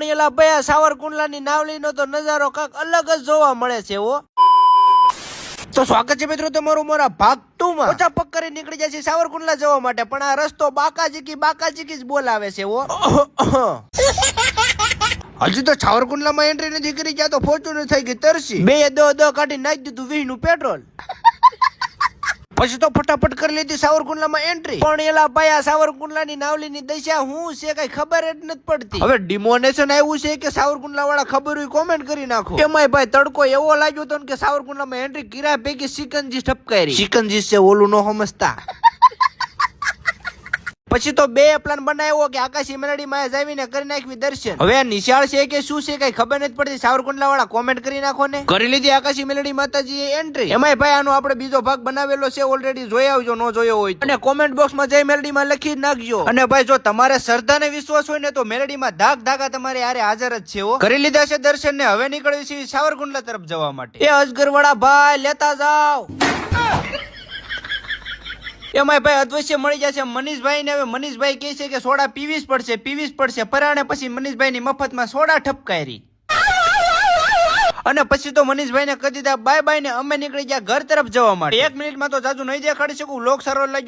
પણ એલા આ સાવરકુંડલાની નાવલીનો તો નજારો કાંક અલગ જ જોવા મળે છે ઓ તો સ્વાગત છે મિત્રો તમારું મારા ભાગ ટુ માં ઓછા પગ કરી નીકળી જાય છે સાવરકુંડલા જવા માટે પણ આ રસ્તો બાકાચીકી બાકાચીકી જ બોલાવે છે ઓ હજુ તો સાવરકુંડલામાં એન્ટ્રી નથી કરી ગયા તો ફોર્ચ્યુનર થઈ ગઈ તરસી. બે દો દો કાઢી નાખી દીધું વીસનું પેટ્રોલ પછી તો ફટાફટ કરી લીધી સાવરકુંડલામાં એન્ટ્રી પણ એલા ભાઈ આ સાવરકુંડલાની નાવલીની દશા હું છે કઈ ખબર જ નથી પડતી. હવે ડિમોનેશન આવ્યું છે કે સાવરકુંડલા વાળા ખબર હોય કોમેન્ટ કરી નાખો. એમાંય ભાઈ તડકો એવો લાગ્યો હતો કે સાવરકુંડલામાં એન્ટ્રી કિરા પૈકી સિકનજી ઠપકારી. સિકનજી છે ઓલું નો સમજતા. પછી તો બે પ્લાન બનાવ્યો કે આકાશી મેલડી માં જાવીને કરી નાખવી દર્શન. હવે નિશાળ છે કે શું છે કઈ ખબર નથી પડતી. સાવરકુંડલા વાળા કોમેન્ટ કરી નાખો ને. કરી લીધી આકાશી મેલડી માતાજી એન્ટ્રી એમાં ભાઈ આનો આપણે બીજો ભાગ બનાવેલો છે ઓલરેડી જોઈ આવજો, નો જોયો હોય અને કોમેન્ટ બોક્સમાં જઈ મેલડી માં લખી નાખજો. અને ભાઈ જો તમારે શ્રદ્ધા ને વિશ્વાસ હોય ને તો મેલડી માં ધાક ધાકા તમારે આરે હાજર જ છે કરી લીધા છે દર્શન ને હવે નીકળ્યું છે સાવરકુંડલા તરફ જવા માટે. એ અજગર વાળા ભાઈ, લેતા જાઓ. એમાંય ભાઈ અદ્વશ્ય મળી જશે. મનીષભાઈ ને હવે મનીષભાઈ કહે છે કે સોડા પીવી જ પડશે પીવી જ પડશે. પરાણે પછી મનીષભાઈ ની મફતમાં સોડા ઠપકારી અને પછી તો મનીષભાઈ ને કહી દીધા, બાય બાય ને અમે નીકળી ગયા ઘર તરફ જવા માટે. એક મિનિટમાં તો જાજુ નહીં દેખાડી શકું. લોક સારો લાગ્યો.